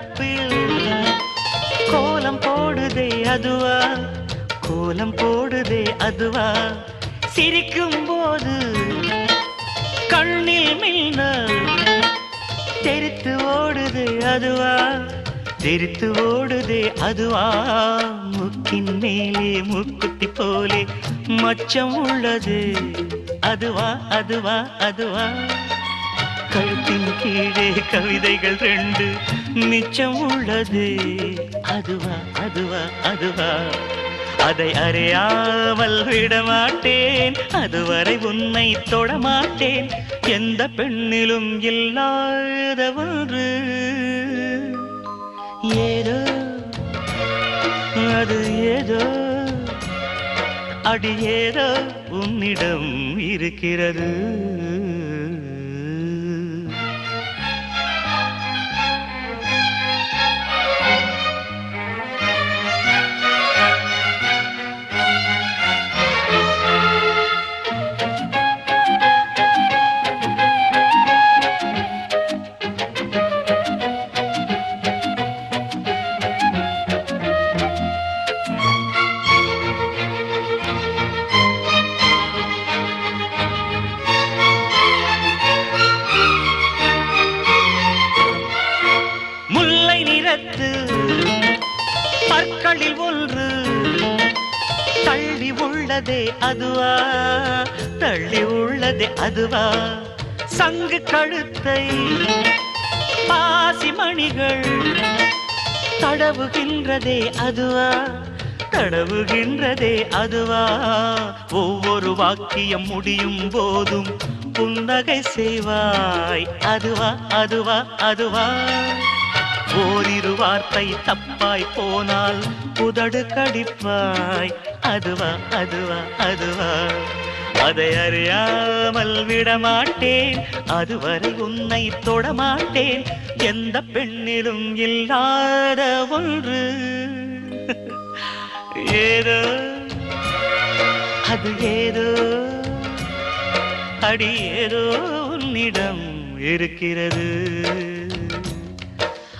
பிறப்பில் கோலம் போடுதே அதுவா? கோலம் போடுதே அதுவா? சிரிக்கும் போது கண்ணில் மின்னல் தெரித்து ஓடுது அதுவா? தெரித்து ஓடுதே அதுவா? முக்கின் மேலே முக்குத்தி போலே மச்சம் உள்ளது. அதுவா அதுவா அதுவா? கழுத்தின் கீழே கவிதைகள் ரெண்டு. மிச்சம் உள்ளது அதுவா அதுவா அதுவா. அதை அறியாமல் விடமாட்டேன். அதுவரை உன்னை தொடமாட்டேன். எந்த பெண்ணிலும் இல்லாத ஏதோ அது ஏதோ அடி ஏதோ உன்னிடம் இருக்கிறது. உள்ளதே அதுவா? தள்ளி உள்ளதே அதுவா? சங்கு கழுத்தை பாசி மணிகள் தடவுகின்றதே அதுவா? தடவுகின்றதே அதுவா? ஒவ்வொரு வாக்கியம் முடியும் போதும் புன்னகை செய்வாய். அதுவா அதுவா அதுவா? ஓரிரு வார்த்தை தப்பாய் போனால் புதடு கடிப்பாய். அதுவா அதுவா அதுவா. அதை அறியாமல் விடமாட்டேன். அதுவரை உன்னை தொடமாட்டேன். எந்த பெண்ணிலும் இல்லாத ஒன்று. ஏதோ அது ஏதோ. அடி ஏதோ உன்னிடம் இருக்கிறது.